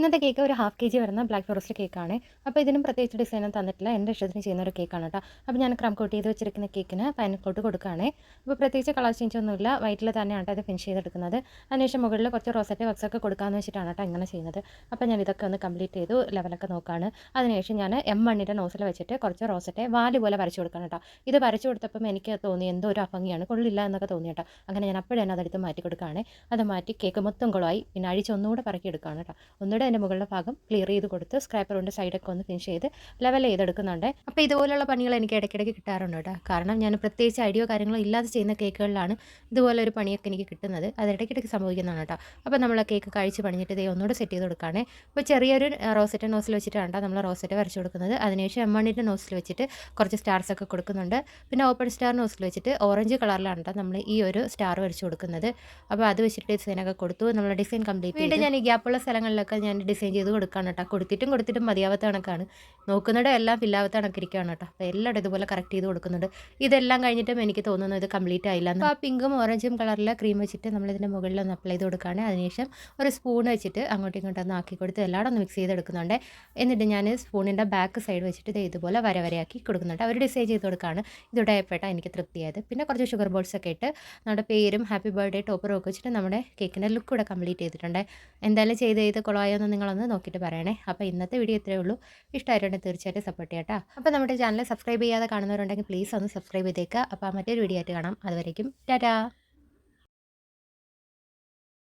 ഇന്നത്തെ കേക്ക് ഒരു half K G വരുന്ന ബ്ലാക്ക് ഫോറസ്റ്റ് കേക്കാണ് അപ്പോൾ ഇതിനും പ്രത്യേകിച്ച് ഡിസൈനും തന്നിട്ടില്ല. എന്റെ ഇഷ്ടത്തിന് ചെയ്യുന്ന ഒരു കേക്കാണ് കേട്ടോ അപ്പോൾ ഞാൻ ക്രം കോട്ട് ചെയ്ത് വെച്ചിരിക്കുന്ന കേക്കിന് പൈനക്കോട്ട് കൊടുക്കുകയാണ്. അപ്പോൾ പ്രത്യേകിച്ച് കളർ ചേഞ്ച് ഒന്നുമില്ല. വൈറ്റിൽ തന്നെയാണ് കേട്ടോ ഇത് ഫിനിഷ് ചെയ്തെടുക്കുന്നത്. അതിനുശേഷം മുകളിൽ കുറച്ച് റോസറ്റ് വക്സ് ഒക്കെ കൊടുക്കാമെന്ന് വെച്ചിട്ടാണ് കേട്ടോ ഇങ്ങനെ ചെയ്യുന്നത്. അപ്പോൾ ഞാൻ ഇതൊക്കെ ഒന്ന് കംപ്ലീറ്റ് ചെയ്തു ലെവലൊക്കെ നോക്കുകയാണ് അതിനുശേഷം ഞാൻ എം മണ്ണിന്റെ നോസിൽ വെച്ചിട്ട് കുറച്ച് റോസറ്റ് വാൽ പോലെ വരച്ചു കൊടുക്കണം കേട്ടോ ഇത് വരച്ചു കൊടുത്തപ്പം എനിക്ക് തോന്നി എന്തോ ഒരു അഭംഗിയാണ്. കൊള്ളില്ല എന്നൊക്കെ തോന്നി കേട്ടോ അങ്ങനെ ഞാൻ അപ്പോഴേ തന്നെ അതെടുത്ത് മാറ്റി കൊടുക്കുകയാണ്. അത് മാറ്റി കേക്ക് മൊത്തം കുളമായി പിന്നെ അഴിച്ച് ഒന്നുകൂടെ പറക്കി എടുക്കുകയാണ് കേട്ടോ ഒന്നുകൂടെ അതിന്റെ മുകളിലെ ഭാഗം ക്ലിയർ ചെയ്ത് കൊടുത്ത് സ്ക്രാപ്പർ കൊണ്ട് സൈഡൊക്കെ ഒന്ന് ഫിനിഷ് ചെയ്ത് ലെവൽ ചെയ്തെടുക്കുന്നുണ്ട്. അപ്പോൾ ഇതുപോലുള്ള പണികൾ എനിക്ക് ഇടയ്ക്കിടയ്ക്ക് കിട്ടാറുണ്ട് കേട്ടോ. കാരണം ഞാൻ പ്രത്യേകിച്ച് ഐഡിയോ കാര്യങ്ങളോ ഇല്ലാതെ ചെയ്യുന്ന കേക്കുകളിലാണ് ഇതുപോലെ ഒരു പണിയൊക്കെ എനിക്ക് കിട്ടുന്നത്. അത് ഇടയ്ക്കിടയ്ക്ക് സംഭവിക്കുന്നതാണ് കേട്ടോ. അപ്പോൾ നമ്മൾ കേക്ക് കഴിച്ച് പണിഞ്ഞിട്ട് ഇതേ ഒന്നുകൂടെ സെറ്റ് ചെയ്ത് കൊടുക്കുകയാണ് അപ്പോൾ ചെറിയൊരു റോസറ്റ് നോസിൽ വെച്ചിട്ടാണ് നമ്മൾ റോസറ്റ് വരച്ച് കൊടുക്കുന്നത്. അതിനുശേഷം എം നോസിൽ വെച്ചിട്ട് കുറച്ച് സ്റ്റാർസ് ഒക്കെ കൊടുക്കുന്നുണ്ട്. പിന്നെ ഓപ്പൺ സ്റ്റാർ നോസിൽ വെച്ചിട്ട് ഓറഞ്ച് കളറിലാണ് നമ്മൾ ഈ ഒരു സ്റ്റാർ വരച്ച് കൊടുക്കുന്നത്. അപ്പോൾ അത് വെച്ചിട്ട് ഡിസൈനൊക്കെ കൊടുത്തു. നമ്മൾ ഡിസൈൻ കംപ്ലീറ്റ് ചെയ്ത്. ഞാൻ ഈ ഗ്യാപ്പുള്ള സ്ഥലങ്ങളിലൊക്കെ ഞാൻ ഡിസൈൻ ചെയ്ത് കൊടുക്കുകയാണ് കേട്ടോ കൊടുത്തിട്ടും കൊടുത്തിട്ടും മതിയാവാത്ത കണക്കാണ്. നോക്കുന്നിടെ എല്ലാം ഫില്ലാവാത്ത കണക്കിരിക്കുകയാണ് കേട്ടോ അപ്പോൾ എല്ലായിടും ഇതുപോലെ കറക്റ്റ് ചെയ്ത് കൊടുക്കുന്നുണ്ട്. ഇതെല്ലാം കഴിഞ്ഞിട്ടും എനിക്ക് തോന്നുന്നു ഇത് കംപ്ലീറ്റ് ആയില്ല ആ പിങ്കും ഓറഞ്ചും കളറിലെ ക്രീം വെച്ചിട്ട് നമ്മൾ ഇതിന്റെ മുകളിൽ ഒന്ന് അപ്ലൈ ചെയ്ത് കൊടുക്കുകയാണ്. അതിനുശേഷം ഒരു സ്പൂൺ വെച്ചിട്ട് അങ്ങോട്ടും ഇങ്ങോട്ടും ഒന്ന് ആക്കി കൊടുത്ത് എല്ലായിടും ഒന്ന് മിക്സ് ചെയ്തെടുക്കുന്നുണ്ട് എന്നിട്ട് ഞാൻ സ്പൂണിന്റെ ബാക്ക് സൈഡ് വെച്ചിട്ട് ഇത് ഇതുപോലെ വര വരയാക്കി കൊടുക്കുന്നുണ്ട്. അവർ ഡിസൈൻ ചെയ്ത് കൊടുക്കുകയാണ്. ഇതോടെ ആയപ്പോഴാണ് എനിക്ക് തൃപ്തിയായത്. പിന്നെ കുറച്ച് ഷുഗർ ബോൾസ് ഒക്കെ ഇട്ട് നമ്മുടെ പേരും ഹാപ്പി ബർത്ത്ഡേ ടോപ്പറും ഒക്കെ വെച്ചിട്ട് നമ്മുടെ കേക്കിന്റെ ലുക്ക് കൂടെ കംപ്ലീറ്റ് ചെയ്തിട്ടുണ്ട്. എന്തായാലും ചെയ്ത് ചെയ്ത് കുളമായോ എന്ന് നിങ്ങളൊന്ന് നോക്കിയിട്ട് പറയണേ. അപ്പോൾ ഇന്നത്തെ വീഡിയോ ഇത്രയേ ഉള്ളൂ. ഇഷ്ടമായിട്ടുണ്ടെങ്കിൽ തീർച്ചയായിട്ടും സപ്പോർട്ട് ചെയ്യാം അപ്പോൾ നമ്മുടെ ചാനൽ സബ്സ്ക്രൈബ് ചെയ്യാതെ കാണുന്നവരുണ്ടെങ്കിൽ പ്ലീസ് ഒന്ന് സബ്സ്ക്രൈബ് ചെയ്തേക്കുക അപ്പോൾ മറ്റൊരു വീഡിയോ ആയിട്ട് കാണാം. അതുവരേക്കും ടാറ്റാ!